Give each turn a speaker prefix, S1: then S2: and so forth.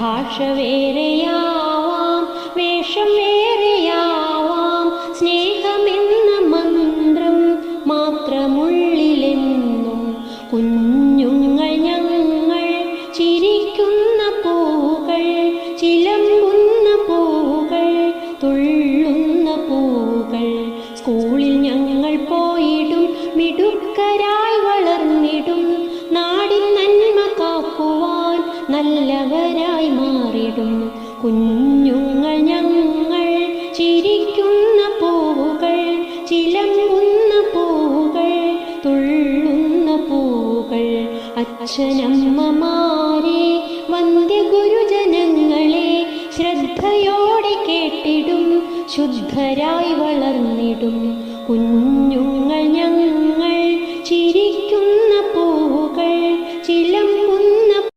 S1: ഭാഷ വേറെയാവാം വേഷം വേറെയാവാം സ്നേഹമെന്ന മന്ത്രം മാത്രമുള്ളിലെന്നും കുഞ്ഞുങ്ങൾ ഞങ്ങൾ ചിരിക്കുന്ന പൂകൾ ചിലമ്പുന്ന പൂകൾ തുള്ളുന്ന പൂകൾ സ്കൂളിൽ ഞങ്ങൾ പോയിടും മിടുക്കരായി വളർന്നിടും. നാടിൻ നന്മ കാക്കുവാൻ മാറിടും കുഞ്ഞുങ്ങൾ ഞങ്ങൾ ചിരിക്കുന്ന പൂവുകൾ ചിലമ്പുന്ന പൂവുകൾ തുള്ളുന്ന പൂവുകൾ. അച്ഛനമ്മമാരെ വന്ധ്യഗുരുജനങ്ങളെ ശ്രദ്ധയോടെ കേട്ടിടും ശുദ്ധരായി വളർന്നിടും. കുഞ്ഞു